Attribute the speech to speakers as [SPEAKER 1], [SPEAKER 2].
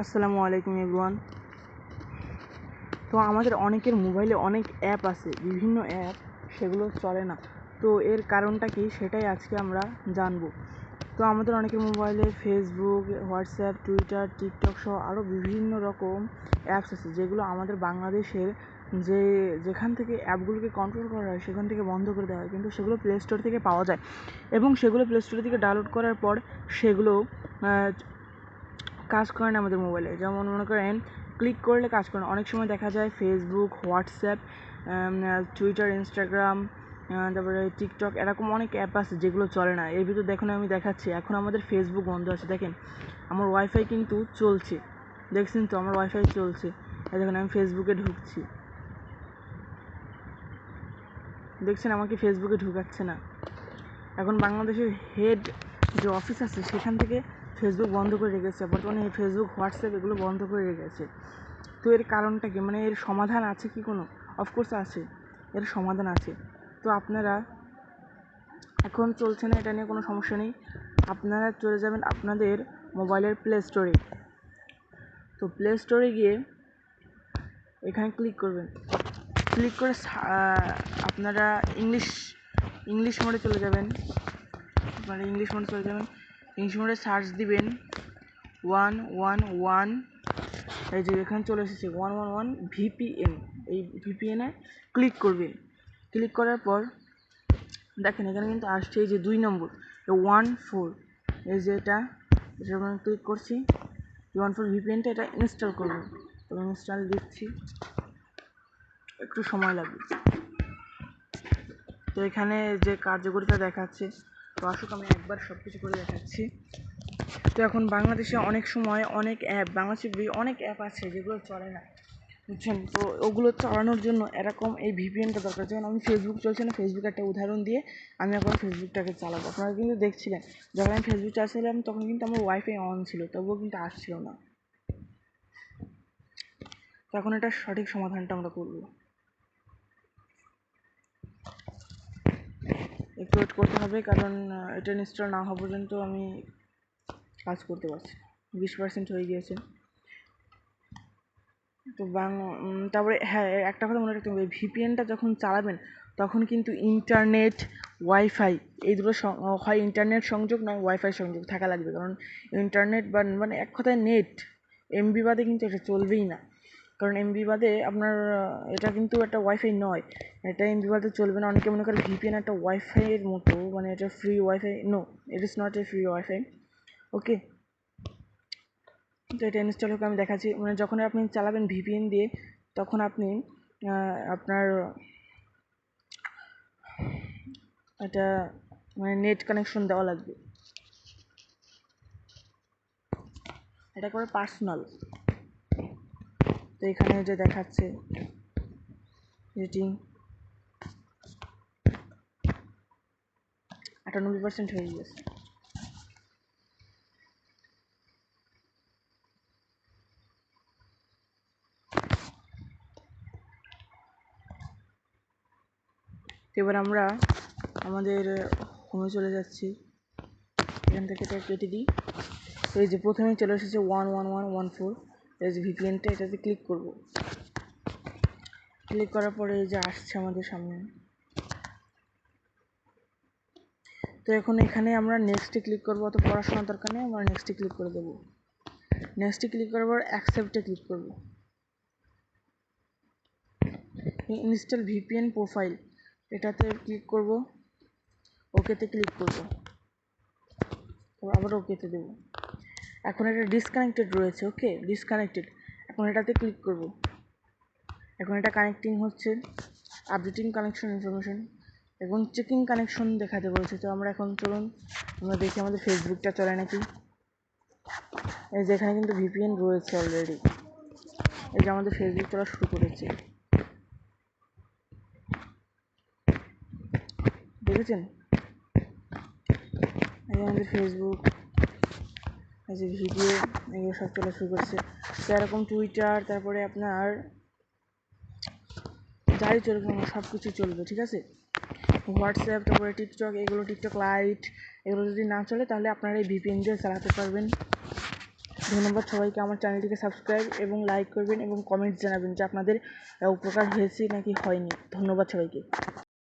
[SPEAKER 1] আসসালামু আলাইকুম এভরিওয়ান তো আমাদের অনেকের মোবাইলে অনেক অ্যাপ আছে, বিভিন্ন অ্যাপ সেগুলো চলে না। তো এর কারণটা কি? সেটাই আজকে আমরা জানব। তো আমাদের অনেকের মোবাইলে ফেসবুক হোয়াটসঅ্যাপ টুইটার টিকটক সহ আরও বিভিন্ন রকম অ্যাপস আছে, যেগুলো আমাদের বাংলাদেশের যে, যেখান থেকে অ্যাপগুলোকে কন্ট্রোল করা হয়, সেখান থেকে বন্ধ করে দেওয়া হয়। কিন্তু সেগুলো প্লে স্টোর থেকে পাওয়া যায়। এবং সেগুলো প্লে স্টোর থেকে ডাউনলোড করার পর সেগুলো কাজ করে না আমাদের মোবাইলে। যেমন মনে করেন ক্লিক করলে কাজ করে অনেক সময় দেখা যায় ফেসবুক হোয়াটসঅ্যাপ টুইটার ইনস্টাগ্রাম তারপরে টিকটক এরকম অনেক অ্যাপ আছে যেগুলো চলে না। এর ভিতর দেখুন আমি দেখাচ্ছি। এখন আমাদের ফেসবুক বন্ধ আছে। দেখেন, আমার ওয়াইফাই কিন্তু চলছে। দেখছেন তো? আমার ওয়াইফাই চলছে। দেখুন, আমি ফেসবুকে ঢুকছি। দেখছেন? আমাকে ফেসবুকে ঢুকাচ্ছে না। এখন বাংলাদেশের হেড যে অফিস আছে, সেখান থেকে ফেসবুক বন্ধ করে রেখেছে। বর্তমানে এই ফেসবুক হোয়াটসঅ্যাপ এগুলো বন্ধ করে রেখেছে। তো এর কারণটা কি? মানে এর সমাধান আছে কি কোনো? অফকোর্স আছে। এর সমাধান আছে। তো আপনারা এখন চলছে না, এটা নিয়ে কোনো সমস্যা নেই। আপনারা চলে যাবেন আপনাদের মোবাইলের প্লে স্টোরে তো প্লে স্টোরে গিয়ে এখানে ক্লিক করবেন। ক্লিক করে আপনারা ইংলিশ ইংলিশ মোডে চলে যাবেন। আপনারা ইংলিশ মোডে চলে যাবেন। ইংলিশ সার্চ দিবেন ওয়ান ওয়ান ওয়ান। এই যে এখানে চলে এসেছে, ওয়ান ওয়ান ওয়ান ভিপিএন। এই ভিপিএনে ক্লিক করবেন ক্লিক করার পর দেখেন এখানে কিন্তু আসছে এই যে দুই নম্বর ওয়ান ফোর। এই যে এটা এটা ক্লিক করছি। ওয়ান ফোর ভিপিএনটা এটা ইনস্টল করব। তো ইনস্টল দিচ্ছি। একটু সময় লাগবে। তো এখানে যে কার্যকরিতা দেখাচ্ছে তো আসুক, আমি একবার সব কিছু করে দেখাচ্ছি। তো এখন বাংলাদেশে অনেক সময় অনেক অ্যাপ বাংলাদেশে অনেক অ্যাপ আছে যেগুলো চলে না, বুঝছেন? তো ওগুলো চালানোর জন্য এরকম এই ভিপিএনটা দরকার। যেমন আমি ফেসবুক চলছে না ফেসবুক একটা উদাহরণ দিয়ে আমি এখন ফেসবুকটাকে চালাবো। আপনারা কিন্তু দেখছিলেন, যখন আমি ফেসবুক চালাচ্ছিলাম তখন কিন্তু আমার ওয়াইফাই অন ছিল, তবুও কিন্তু আসছিল না। তো এখন এটা সঠিক সমাধানটা আমরা করব। একটু ওয়েট করতে হবে, কারণ এটা ইনস্টল না হওয়া পর্যন্ত আমি কাজ করতে পারছি বিশ পার্সেন্ট হয়ে গিয়েছে। তো বাং তারপরে হ্যাঁ একটা কথা মনে রাখতে হবে ভিপিএনটা যখন চালাবেন, তখন কিন্তু ইন্টারনেট ওয়াইফাই এই দুটো হয় ইন্টারনেট সংযোগ নয় ওয়াইফাই সংযোগ, থাকা লাগবে। কারণ ইন্টারনেট বা মানে এক কথায় নেট এমবি বাদে কিন্তু এটা চলবেই না। কারণ এমবি বাদে আপনার এটা কিন্তু একটা ওয়াইফাই নয়। এটা এমবি বাদে চলবে না। অনেকে মনে করে ভিপিএন একটা ওয়াইফাইয়ের মতো মানে এটা free wifi no it is not a free wifi okay তো এটা ইনস্টল হোক, আমি দেখাচ্ছি। মানে যখন আপনি চালাবেন ভিপিএন দিয়ে, তখন আপনি আপনার এটা মানে নেট কানেকশন দেওয়া লাগবে। এটা করে পার্সোনাল তো এখানে যে দেখাচ্ছে রেটিং। আটানব্বই পার্সেন্ট হয়ে গেছে এবার আমরা আমাদের হোমে চলে যাচ্ছি। এখান থেকে কেটে দিই। তো এই যে প্রথমেই চলে এসেছে one one one one four এই যে ভিপিএনটা এটাতে ক্লিক করব। ক্লিক করার পরে এই যে আসছে আমাদের সামনে। তো এখন এখানে আমরা নেক্সটে ক্লিক করব, অত পড়াশোনার দরকার নেই, আমরা নেক্সটে ক্লিক করে দেবো। নেক্সটে ক্লিক করার পর অ্যাকসেপ্টে ক্লিক করব। ইনস্টল ভিপিএন প্রোফাইল এটাতে ক্লিক করব ওকেতে ক্লিক করব। আবার ওকেতে দেব। এখন এটা ডিসকানেক্টেড রয়েছে ওকে ডিসকানেক্টেড এখন এটাতে ক্লিক করব। এখন এটা কানেক্টিং হচ্ছে আপডেটিং কানেকশন ইনফরমেশন এখন চেকিং কানেকশন দেখাতে বলেছে। তো আমরা এখন চলুন, আমরা দেখি আমাদের ফেসবুকটা চলে নাকি। এই যে এখানে কিন্তু ভিপিএন রয়েছে অলরেডি এই যে আমাদের ফেসবুক চলা শুরু করেছে। দেখেছেন? এই আমাদের ফেসবুক যে ভিডিও এগুলো সব চলা শুরু করছে। তো এরকম টুইটার তারপরে আপনার যাই চলবে আমার সব কিছু চলবে, ঠিক আছে? হোয়াটসঅ্যাপ তারপরে টিকটক এগুলো টিকটক লাইট এগুলো যদি না চলে, তাহলে আপনারা এই ভিপিএন দিয়ে চালাতে পারবেন। ধন্যবাদ সবাইকে আমার চ্যানেলটিকে সাবস্ক্রাইব এবং লাইক করবেন এবং কমেন্টস জানাবেন যে আপনাদের উপকার হয়েছে নাকি হয়নি। ধন্যবাদ সবাইকে।